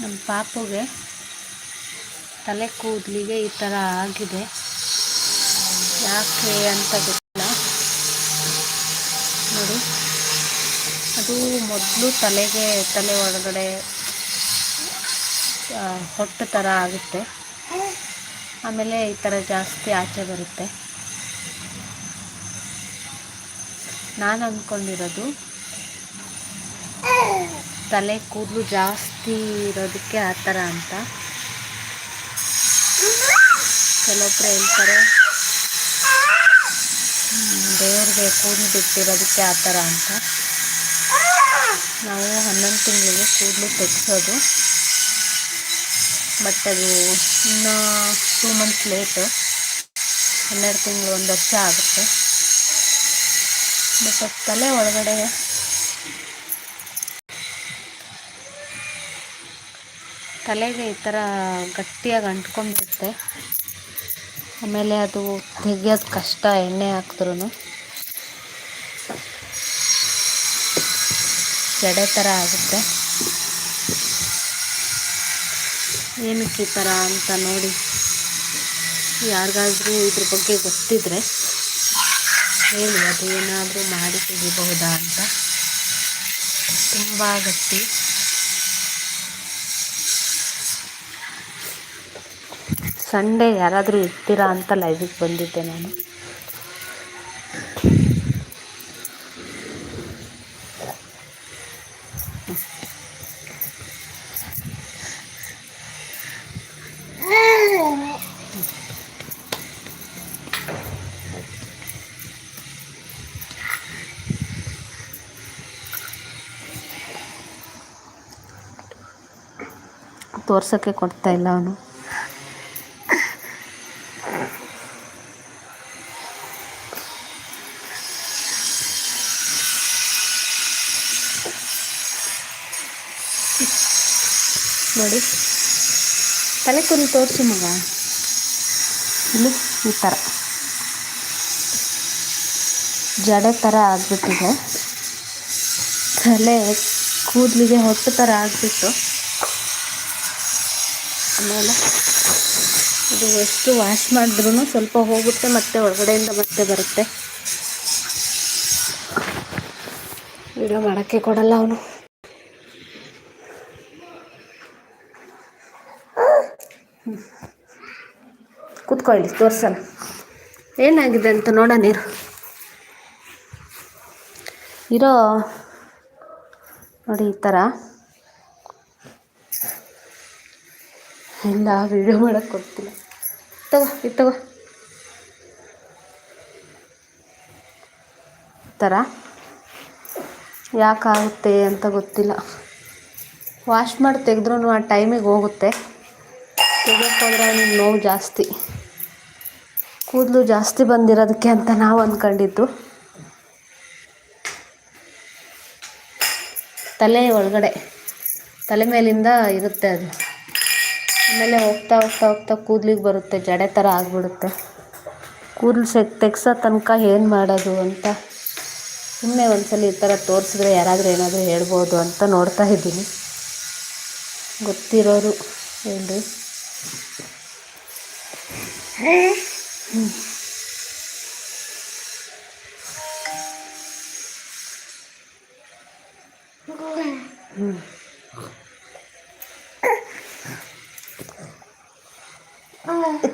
ನಮ್ಮ ಪಾಪುಗೆ ತಲೆ ಕೂದಲಿಗೆ ಈ ಥರ ಆಗಿದೆ. ಯಾಕೆ ಅಂತ ಗೊತ್ತಿಲ್ಲ. ನೋಡಿ. ಅದು ಮೊದಲು ತಲೆಗೆ, ತಲೆ ಒಳಗಡೆ ಹೊಟ್ಟು ಥರ ಆಗುತ್ತೆ. ಆಮೇಲೆ ಈ ಥರ ಜಾಸ್ತಿ ಆಚೆ ಬರುತ್ತೆ. ನಾನು ಅಂದ್ಕೊಂಡಿರೋದು, ತಲೆ ಕೂದಲು ಜಾಸ್ತಿ ಇರೋದಕ್ಕೆ ಆ ಥರ ಅಂತ. ಕೆಲವೊಬ್ರು ಹೇಳ್ತಾರೆ ದೇವ್ರಿಗೆ ಕೂದಲು ಬಿಟ್ಟಿರೋದಕ್ಕೆ ಆ ಥರ ಅಂತ. ನಾವು ಹನ್ನೊಂದು ತಿಂಗಳಿಗೆ ಕೂದಲು ತೆಗೆಸೋದು. ಬಟ್ ಅದು ಇನ್ನೂ ಟೂ ಮಂತ್ಸ್ ಲೇಟು ಹನ್ನೆರಡು ತಿಂಗಳು ಒಂದು ವರ್ಷ ಆಗುತ್ತೆ. ಬಟ್ ತಲೆ ಒಳಗಡೆ ತಲೆಗೆ ಈ ಥರ ಗಟ್ಟಿಯಾಗಿ ಅಂಟ್ಕೊಂಡ್ಬಿಡುತ್ತೆ ಆಮೇಲೆ ಅದು ತೆಗಿಯೋದು ಕಷ್ಟ, ಎಣ್ಣೆ ಹಾಕಿದ್ರೂ ಜಡೆ ಥರ ಆಗುತ್ತೆ. ಏನಕ್ಕೆ ಈ ಥರ ಅಂತ ನೋಡಿ. ಯಾರಿಗಾದ್ರೂ ಇದ್ರ ಬಗ್ಗೆ ಗೊತ್ತಿದ್ರೆ ಹೇಳಿ ಅದು ಏನಾದರೂ ಮಾಡಿ ತೆಗಿಬಹುದಾ ಅಂತ. ತುಂಬ ಗಟ್ಟಿ. ಸಂಡೇ ಯಾರಾದರೂ ಇರ್ತೀರಾ ಅಂತ ಲೈವಿಗೆ ಬಂದಿದ್ದೆ ನಾನು. ತೋರ್ಸೋಕ್ಕೆ ಕೊಡ್ತಾ ಇಲ್ಲ ಅವನು. ನೋಡಿ. ತಲೆ ಕುರಿ ತೋರಿಸಿ ಮಗ. ಇಲ್ಲಿ ಈ ಥರ ಜಡೆ ಥರ ಆಗಿಬಿಟ್ಟಿದೆ. ತಲೆ ಕೂದಲಿಗೆ ಹೊಟ್ಟು ಥರ ಆಗಿಬಿಟ್ಟು. ಆಮೇಲೆ ಇದು ಎಷ್ಟು ವಾಶ್ ಮಾಡಿದ್ರೂ ಸ್ವಲ್ಪ ಹೋಗುತ್ತೆ ಮತ್ತೆ ಒಳಗಡೆಯಿಂದ ಮತ್ತೆ ಬರುತ್ತೆ. ವಿಡಿಯೋ ಮಾಡೋಕ್ಕೆ ಕೊಡಲ್ಲ ಅವನು. ಕೂತ್ಕೊ ಇಲ್ಲಿ ತೋರ್ಸಣ ಏನಾಗಿದೆ ಅಂತ ನೋಡೋಣ ನೀರು ಇರೋ ನೋಡಿ ಈ ಥರ. ಇಲ್ಲ ವಿಡಿಯೋ ಮಾಡೋಕ್ಕೆ ಕೊಡ್ತಿಲ್ಲ ತಗೋ, ಇದು ತಗೋ. ಈ ಥರ. ಯಾಕಾಗುತ್ತೆ ಅಂತ ಗೊತ್ತಿಲ್ಲ. ವಾಶ್ ಮಾಡಿ ತೆಗೆದ್ರೂ ಆ ಟೈಮಿಗೆ ಹೋಗುತ್ತೆ. ತೆಗಿಯೋಕ್ಕೋದ್ರೆ ನೋವು ಜಾಸ್ತಿ. ಕೂದಲು ಜಾಸ್ತಿ ಬಂದಿರೋದಕ್ಕೆ ಅಂತ ನಾವು ಅಂದ್ಕೊಂಡಿದ್ದು ತಲೆ ಒಳಗಡೆ, ತಲೆ ಮೇಲಿಂದ ಇರುತ್ತೆ ಅದು. ಆಮೇಲೆ ಹೋಗ್ತಾ ಹೋಗ್ತಾ ಹೋಗ್ತಾ ಕೂದಲಿಗೆ ಬರುತ್ತೆ, ಜಡೆ ಥರ ಆಗಿಬಿಡುತ್ತೆ. ಕೂದಲು ಸೆ ತೆಗ್ಸೋ ತನಕ ಏನು ಮಾಡೋದು ಅಂತ. ಸುಮ್ಮನೆ ಒಂದ್ಸಲ ಈ ಥರ ತೋರಿಸಿದ್ರೆ ಯಾರಾದರೂ ಏನಾದರೂ ಹೇಳ್ಬೋದು ಅಂತ ನೋಡ್ತಾ ಇದ್ದೀನಿ. ಗೊತ್ತಿರೋರು ಹೇಳ್ರಿ.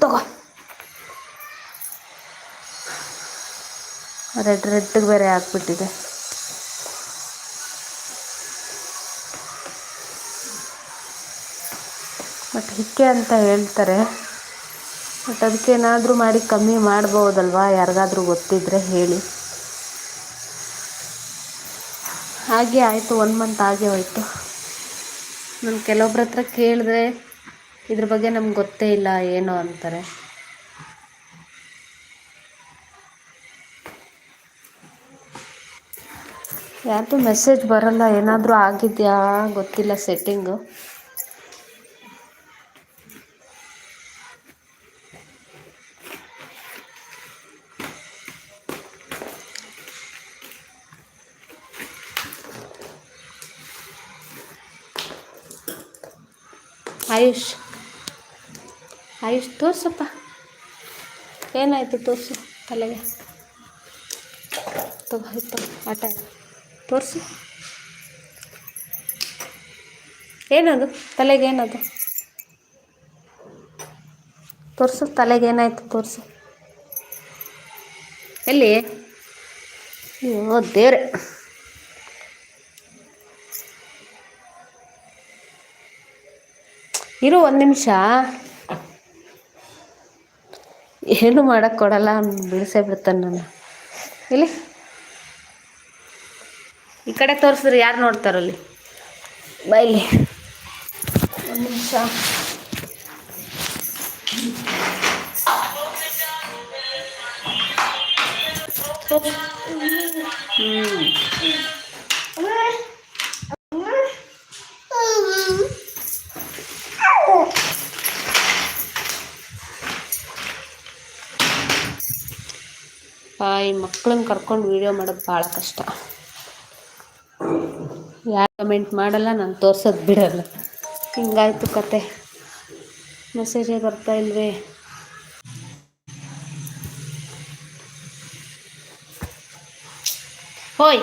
ತಗೋ ರೆಡ್ ರೆಡ್ಗೆ ಬೇರೆ ಹಾಕ್ಬಿಟ್ಟಿದೆ. ಬಟ್ ಹಿಕ್ಕೆ ಅಂತ ಹೇಳ್ತಾರೆ. ಬಟ್ ಅದಕ್ಕೇನಾದರೂ ಮಾಡಿ ಕಮ್ಮಿ ಮಾಡ್ಬೋದಲ್ವಾ? ಯಾರಿಗಾದರೂ ಗೊತ್ತಿದ್ದರೆ ಹೇಳಿ. ಹಾಗೆ ಆಯಿತು ಒನ್ ಮಂತ್ ಆಗೇ ಹೋಯಿತು. ನಾನು ಕೆಲವೊಬ್ರ ಹತ್ರ ಕೇಳಿದ್ರೆ ಇದ್ರ ಬಗ್ಗೆ ನಮ್ಗೆ ಗೊತ್ತೇ ಇಲ್ಲ, ಏನು ಅಂತಾರೆ. ಯಾರ್ದು ಮೆಸೇಜ್ ಬರಲ್ಲ, ಏನಾದರೂ ಆಗಿದೆಯಾ? ಗೊತ್ತಿಲ್ಲ ಸೆಟ್ಟಿಂಗು ಆಯುಷ್. ಆಯುಷ್ ತೋರ್ಸಪ್ಪ. ಏನಾಯಿತು ತೋರಿಸು ತಲೆಗೆ? ತಗೋ ಇತ್ತು ಆಟ. ತೋರಿಸು. ಏನದು? ತಲೆಗೆ ಏನದು? ತೋರಿಸು, ತಲೆಗೆ ಏನಾಯ್ತು ತೋರಿಸು. ಎಲ್ಲಿ? ಓ, ದೇವ್ರೆ. ಇರು ಒಂದು ನಿಮಿಷ. ಏನು ಮಾಡೋಕ್ಕೆ ಕೊಡಲ್ಲ, ಬಿಡಿಸೇ ಬಿಡ್ತಾನೆ ನಾನು. ಇಲ್ಲಿ. ಈ ಕಡೆ ತೋರಿಸಿದ್ರೆ ಯಾರು ನೋಡ್ತಾರಲ್ಲಿ ಬೈಲಿ. ಒಂದು ನಿಮಿಷ. ಹ್ಞೂ ಈ ಮಕ್ಕಳನ್ನ ಕರ್ಕೊಂಡು ವೀಡಿಯೋ ಮಾಡೋದು ಭಾಳ ಕಷ್ಟ. ಯಾರು ಕಮೆಂಟ್ ಮಾಡಲ್ಲ, ನಾನು ತೋರ್ಸೋದು ಬಿಡಲ್ಲ. ಹಿಂಗಾಯ್ತು ಕತೆ. ಮೆಸೇಜೇ ಬರ್ತಾ ಇಲ್ವೇ? ಹೋಯ್.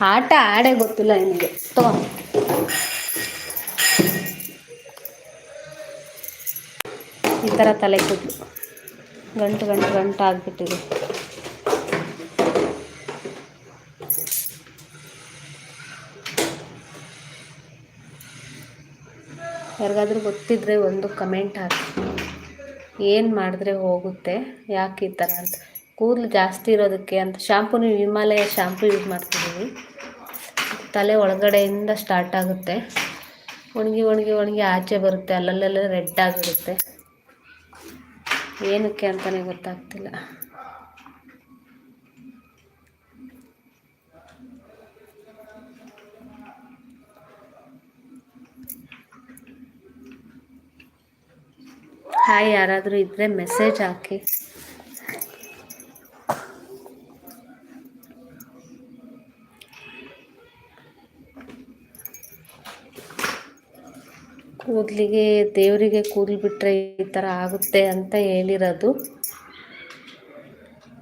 ಆಟ ಆಡೇ ಗೊತ್ತಿಲ್ಲ ನಿಮಗೆ. ತಗೋ. ಥರ ತಲೆ ಕೂದಲು ಗಂಟು ಗಂಟು ಗಂಟು ಆಗಿಬಿಟ್ಟಿದೆ. ಯಾರಿಗಾದ್ರೂ ಗೊತ್ತಿದ್ರೆ ಒಂದು ಕಮೆಂಟ್ ಹಾಕಿ. ಏನು ಮಾಡಿದ್ರೆ ಹೋಗುತ್ತೆ? ಯಾಕೆ ಈ ಥರ ಅಂತ. ಕೂದಲು ಜಾಸ್ತಿ ಇರೋದಕ್ಕೆ ಅಂತ. ಶಾಂಪೂ ನೀವು ಹಿಮಾಲಯ ಶಾಂಪು ಯೂಸ್ ಮಾಡ್ತಿದ್ದೀವಿ. ತಲೆ ಒಳಗಡೆಯಿಂದ ಸ್ಟಾರ್ಟ್ ಆಗುತ್ತೆ. ಒಣಗಿ ಒಣಗಿ ಒಣಗಿ ಆಚೆ ಬರುತ್ತೆ. ಅಲ್ಲಲ್ಲೆಲ್ಲ ರೆಡ್ ಆಗಿರುತ್ತೆ. ಏನಕ್ಕೆ ಅಂತಲೇ ಗೊತ್ತಾಗ್ತಿಲ್ಲ. ಹಾಯ್ ಯಾರಾದರೂ ಇದ್ದರೆ ಮೆಸೇಜ್ ಹಾಕಿ. ಕೂದಲಿಗೆ ದೇವರಿಗೆ ಕೂದಲು ಬಿಟ್ಟರೆ ಈ ಥರ ಆಗುತ್ತೆ ಅಂತ ಹೇಳಿರೋದು.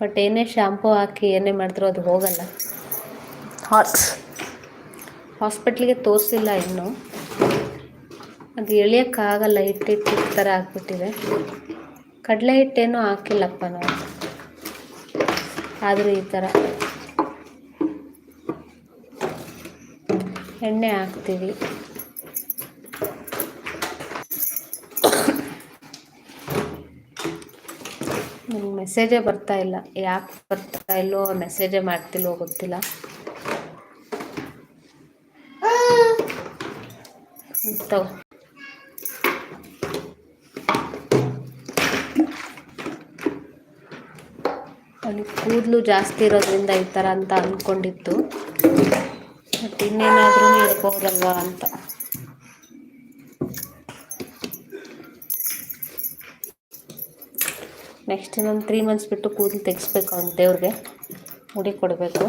ಬಟ್ ಏನೇ ಶಾಂಪೂ ಹಾಕಿ ಏನೇ ಮಾಡಿದ್ರು ಅದು ಹೋಗಲ್ಲ. ಹಾಸ್ ಹಾಸ್ಪಿಟ್ಲಿಗೆ ತೋರಿಸಿಲ್ಲ ಇನ್ನೂ. ಅದು ಎಳಿಯೋಕ್ಕಾಗಲ್ಲ ಹಿಟ್ಟು ಹಿಟ್ಟು ಥರ ಹಾಕ್ಬಿಟ್ಟಿದೆ ಕಡಲೆ ಹಿಟ್ಟೇನೂ ಹಾಕಿಲ್ಲಪ್ಪ ನಾವು. ಆದರೂ ಈ ಥರ. ಎಣ್ಣೆ ಹಾಕ್ತೀವಿ. ನನಗೆ ಮೆಸೇಜೇ ಬರ್ತಾ ಇಲ್ಲ. ಯಾಕೆ ಬರ್ತಾ ಇಲ್ಲೋ ಮೆಸೇಜೇ ಮಾಡ್ತಿಲ್ಲೋ ಗೊತ್ತಿಲ್ಲ. ತಗೋ. ನನಗೆ ಕೂದಲು ಜಾಸ್ತಿ ಇರೋದ್ರಿಂದ ಈ ಥರ ಅಂತ ಅಂದ್ಕೊಂಡಿತ್ತು ಬಟ್ ಇನ್ನೇನಾದ್ರೂ ಇರ್ಬೋದಲ್ವಾ ಅಂತ. ನೆಕ್ಸ್ಟ್ ಇನ್ನೊಂದು ತ್ರೀ ಮಂತ್ಸ್ ಬಿಟ್ಟು ಕೂದಲು ತೆಗಿಸ್ಬೇಕು ಅವ್ನ ದೇವ್ರಿಗೆ ಮುಡಿ ಕೊಡಬೇಕು.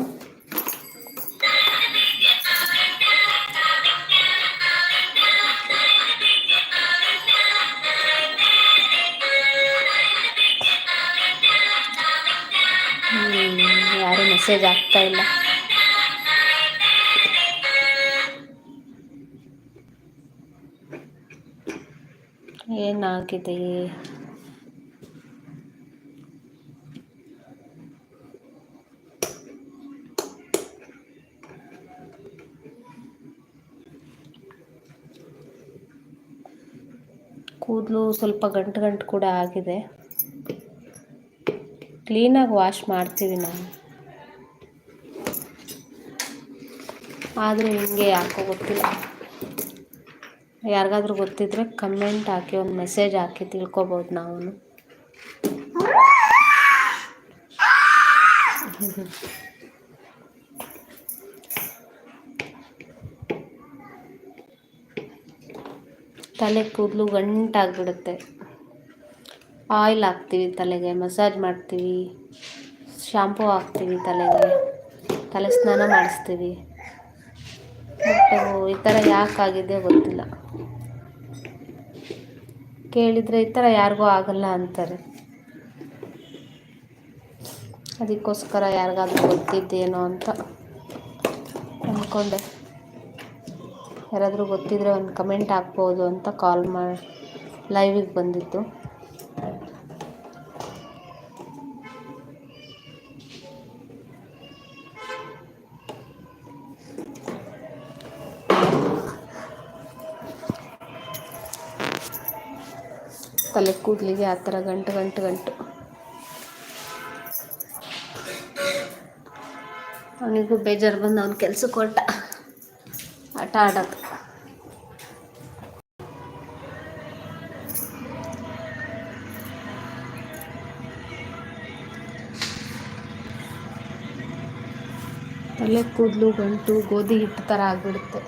ಯಾರೂ ಮೆಸೇಜ್ ಆಗ್ತಾ ಇಲ್ಲ. ಏನಾಗಿದೆ ಕೂದಲು ಸ್ವಲ್ಪ ಗಂಟು ಗಂಟು ಕೂಡ ಆಗಿದೆ. ಕ್ಲೀನಾಗಿ ವಾಶ್ ಮಾಡ್ತೀವಿ ನಾವು. ಆದರೂ ಹಿಂಗೆ ಯಾಕೋ ಗೊತ್ತಿಲ್ಲ. ಯಾರಿಗಾದ್ರೂ ಗೊತ್ತಿದ್ರೆ ಕಮೆಂಟ್ ಹಾಕಿ, ಒಂದು ಮೆಸೇಜ್ ಹಾಕಿ ತಿಳ್ಕೊಬೋದು ನಾವು ತಲೆ ಕೂದಲು ಗಂಟಾಗ್ಬಿಡುತ್ತೆ. ಆಯಿಲ್ ಹಾಕ್ತೀವಿ ತಲೆಗೆ ಮಸಾಜ್ ಮಾಡ್ತೀವಿ. ಶಾಂಪೂ ಹಾಕ್ತೀವಿ ತಲೆಗೆ. ತಲೆ ಸ್ನಾನ ಮಾಡಿಸ್ತೀವಿ. ಬಟ್ ಈ ಥರ ಯಾಕಾಗಿದೆ ಗೊತ್ತಿಲ್ಲ. ಕೇಳಿದರೆ ಈ ಥರ ಯಾರಿಗೂ ಆಗಲ್ಲ ಅಂತಾರೆ. ಅದಕ್ಕೋಸ್ಕರ ಯಾರಿಗಾದ್ರೂ ಗೊತ್ತಿದ್ದೇನೋ ಅಂತ ಅಂದ್ಕೊಂಡೆ ಯಾರಾದರೂ ಗೊತ್ತಿದ್ರೆ ಒಂದು ಕಮೆಂಟ್ ಹಾಕ್ಬೋದು ಅಂತ ಕಾಲ್ ಮಾಡಿ ಲೈವಿಗೆ ಬಂದಿತ್ತು. ತಲೆ ಕೂದಲಿಗೆ ಆ ಥರ ಗಂಟು ಗಂಟು ಗಂಟು. ಅವನಿಗೂ ಬೇಜಾರು ಬಂದು ಅವ್ನ ಕೆಲಸಕ್ಕೆ ಹೊರಟ. ಆಟ ಆಡೋದು ತಲೆ ಕೂದಲು ಗಂಟು ಗೋಧಿ ಹಿಟ್ಟು ಥರ ಆಗಿಬಿಡುತ್ತೆ.